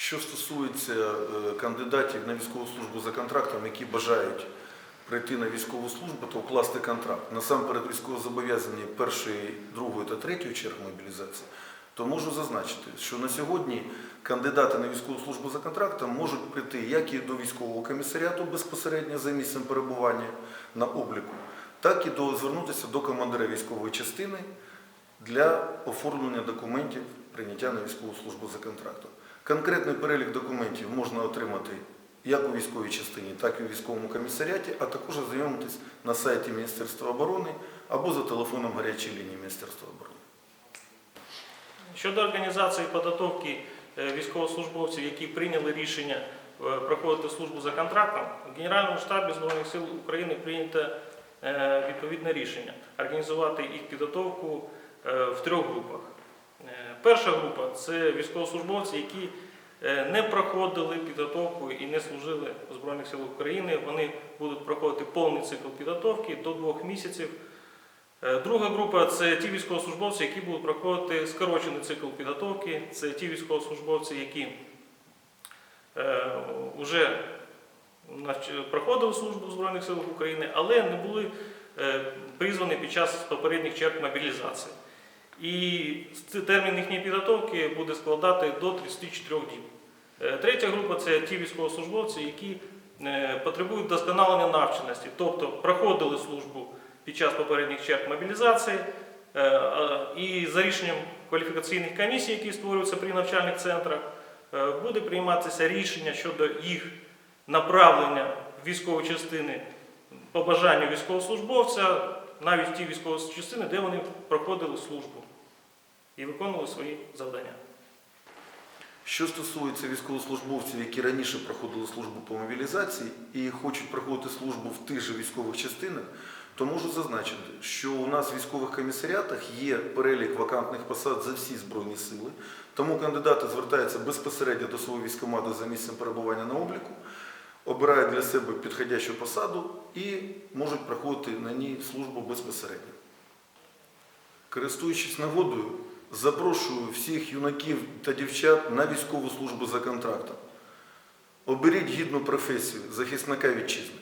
Що стосується е, кандидатів на військову службу за контрактом, які бажають прийти на військову службу, то укласти контракт. Насамперед військовозобов'язані першої, другої та третьої черг мобілізації, то можу зазначити, що на сьогодні кандидати на військову службу за контрактом можуть прийти як і до військового комісаріату безпосередньо за місцем перебування на обліку, так і до, звернутися до командира військової частини для оформлення документів прийняття на військову службу за контрактом. Конкретний перелік документів можна отримати як у військовій частині, так і у військовому комісаріаті, а також ознайомитись на сайті Міністерства оборони або за телефоном гарячої лінії Міністерства оборони. Щодо організації підготовки е, військовослужбовців, які прийняли рішення е, проходити службу за контрактом, в Генеральному штабі Збройних сил України прийнято е, відповідне рішення організувати їх підготовку в трьох групах. Е, Перша група це військовослужбовці, які е, не проходили підготовку і не служили у Збройних силах України. Вони будуть проходити повний цикл підготовки до двох місяців. Е, Друга група це ті військовослужбовці, які будуть проходити скорочений цикл підготовки. Це ті військовослужбовці, які вже проходили службу в Збройних силах України, але не були е, призвані під час попередніх черг мобілізації. І термін їхньої підготовки буде складати до 34 діб. Е, Третя група це ті військовослужбовці, які е, потребують досконалення навченості, тобто проходили службу під час попередніх черг мобілізації, е, і за рішенням кваліфікаційних комісій, які створюються при навчальних центрах, буде прийматися рішення щодо їх направлення в військові частини по бажанню військовослужбовця, навіть в ті військові частини, де вони проходили службу і виконували свої завдання. Що стосується військовослужбовців, які раніше проходили службу по мобілізації і хочуть проходити службу в тих же військових частинах, то можу зазначити, що у нас в військових комісаріатах є перелік вакантних посад за всі збройні сили. Тому кандидати звертаються безпосередньо до свого військкомату за місцем перебування на обліку, обирають для себе підходящу посаду і можуть проходити на ній службу безпосередньо. Користуючись нагодою, запрошую всіх юнаків та дівчат на військову службу за контрактом. Оберіть гідну професію захисника вітчизни.